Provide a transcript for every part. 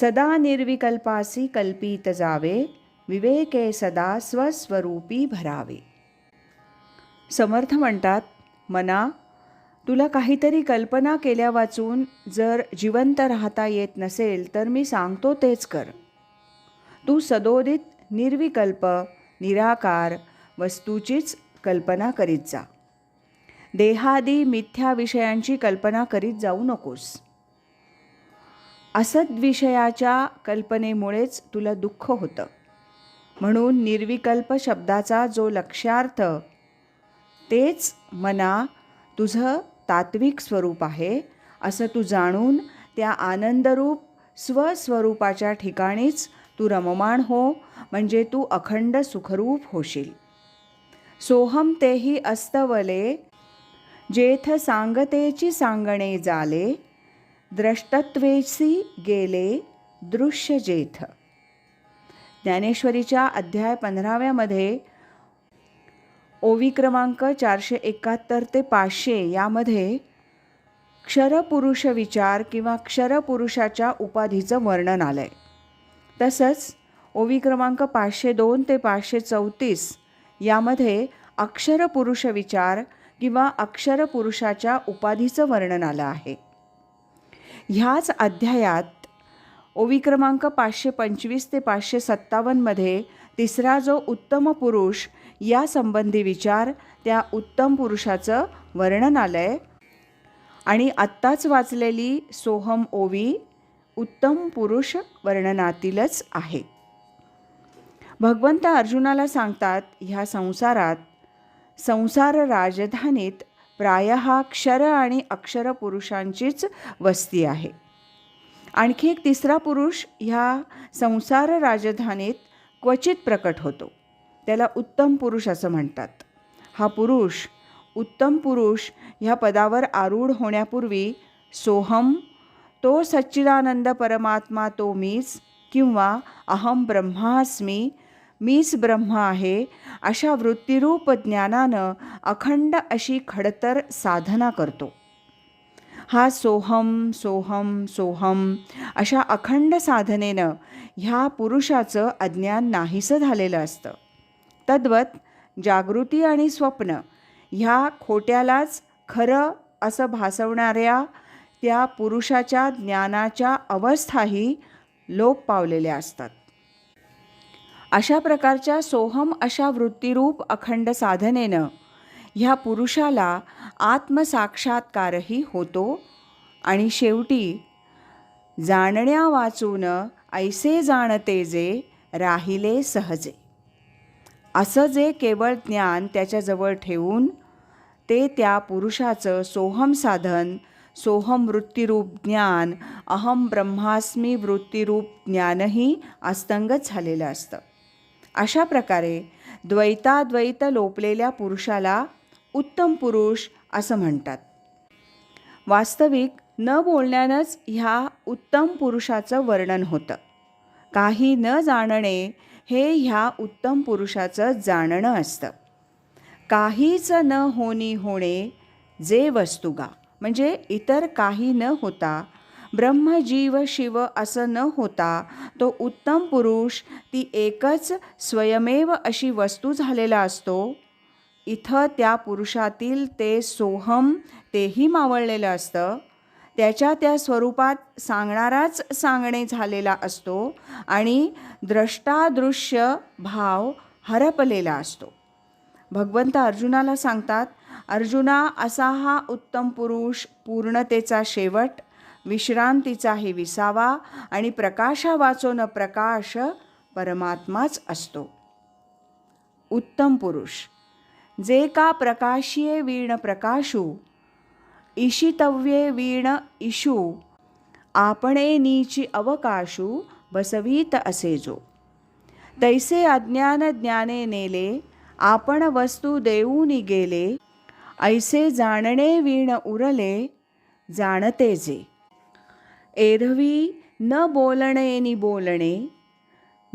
सदा निर्विकल्पासी कल्पित जावे विवेके सदा स्वस्वरूपी भरावे. समर्थ म्हणतात मना तुला काहीतरी कल्पना केल्या वाचून जर जिवंत राहता येत नसेल तर मी सांगतो तेच कर. तू सदोदित निर्विकल्प निराकार वस्तूचीच कल्पना करीत जा. देहादी मिथ्या विषयांची कल्पना करीत जाऊ नकोस. असद्विषयाच्या कल्पनेमुळेच तुला दुःख होतं. म्हणून निर्विकल्प शब्दाचा जो लक्ष्यार्थ तेच मना तुझं तात्विक स्वरूप आहे असं तू जाणून त्या आनंदरूप स्वस्वरूपाच्या ठिकाणीच तू रममाण हो म्हणजे तू अखंड सुखरूप होशील. सोहम तेही अस्तवले जेथ सांगतेची सांगणे जाले द्रष्टत्वेसी गेले दृश्य जेथ ज्ञानेश्वरीच्या अध्याय पंधराव्यामध्ये ओवी क्रमांक चारशे एकाहत्तर ते पाचशे यामध्ये क्षरपुरुष विचार किंवा क्षरपुरुषाच्या उपाधीचं वर्णन आलं आहे तसंच ओवी क्रमांक पाचशे दोन ते पाचशे चौतीस यामध्ये अक्षरपुरुष विचार किंवा अक्षरपुरुषाच्या उपाधीचं वर्णन आलं आहे. ह्याच अध्यायात ओवी क्रमांक पाचशे पंचवीस ते पाचशे सत्तावन्नमध्ये तिसरा जो उत्तम पुरुष या संबंधी विचार त्या उत्तम पुरुषाचं वर्णन आलं आहे आणि आत्ताच वाचलेली सोहम ओवी उत्तम पुरुष वर्णनातीलच आहे. भगवंत अर्जुनाला सांगतात ह्या संसारात संसार राजधानीत प्रायः क्षर आणि अक्षर पुरुषांचीच वस्ती आहे. आणखी एक तिसरा पुरुष ह्या संसार राजधानीत क्वचित प्रकट होतो. त्याला उत्तम पुरुष असं म्हणतात. हा पुरुष उत्तम पुरुष ह्या पदावर आरूढ होण्यापूर्वी सोहम तो सच्चिदानंद परमात्मा तो मीच किंवा अहम ब्रह्मास्मी मीच ब्रह्म आहे अशा वृत्तिरूप ज्ञानानं अखंड अशी खडतर साधना करतो. हा सोहम सोहम सोहम अशा अखंड साधनेनं ह्या पुरुषाचं अज्ञान नाहीसं झालेलं असतं. तद्वत जागृती आणि स्वप्न ह्या खोट्यालाच खरं असं भासवणाऱ्या त्या पुरुषाच्या ज्ञानाच्या अवस्थाही लोप पावलेल्या असतात. अशा प्रकारच्या सोहम अशा वृत्तिरूप अखंड साधनेनं ह्या पुरुषाला आत्मसाक्षात्कारही होतो. आणि शेवटी जाणण्या वाचून ऐसे जाणते जे राहिले सहजे. असं जे केवळ ज्ञान त्याच्याजवळ ठेवून ते त्या पुरुषाचं सोहम साधन सोहम वृत्तिरूप ज्ञान अहम ब्रह्मास्मी वृत्तिरूप ज्ञानही अस्तंगत झालेलं असतं. अशा प्रकारे द्वैताद्वैत लोपलेल्या पुरुषाला उत्तम पुरुष असं म्हणतात. वास्तविक न बोलण्यानंच ह्या उत्तम पुरुषाचं वर्णन होतं. काही न जाणणे हे ह्या उत्तम पुरुषाचं जाणणं असतं. काहीच न होणी होणे जे वस्तुगा म्हणजे इतर काही न होता ब्रह्म जीव शिव असं न होता तो उत्तम पुरुष ती एकच स्वयमेव अशी वस्तू झालेला असतो. इथं त्या पुरुषातील ते सोहम तेही मावळलेलं असतं. त्याच्या त्या स्वरूपात सांगणाराच सांगणे झालेला असतो आणि द्रष्टादृश्य भाव हरपलेला असतो. भगवंत अर्जुनाला सांगतात अर्जुना असा हा उत्तम पुरुष पूर्णतेचा शेवट विश्रांतीचाही विसावा आणि प्रकाशा वाचून प्रकाश परमात्माच असतो. उत्तम पुरुष जे का प्रकाशिये वीण प्रकाशू ईशितव्ये वीण इशू आपणे नीची अवकाशू बसवीत असे जो तैसे अज्ञान ज्ञाने नेले आपण वस्तू देऊन गेले ऐसे जाणणे वीण उरले जाणते जे. एरवी न बोलणे नि बोलणे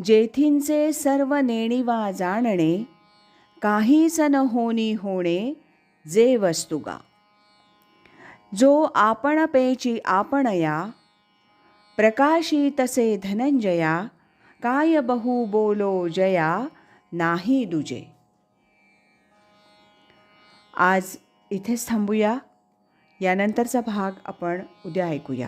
जेथींचे सर्व नेणिवा जाणणे काहीच न होनी होणे जे वस्तुगा. जो आपण पेची आपणया प्रकाशी तसे धनंजया काय बहु बोलो जया नाही दुजे. आज इथेच थांबूया. यानंतरचा भाग आपण उद्या ऐकूया.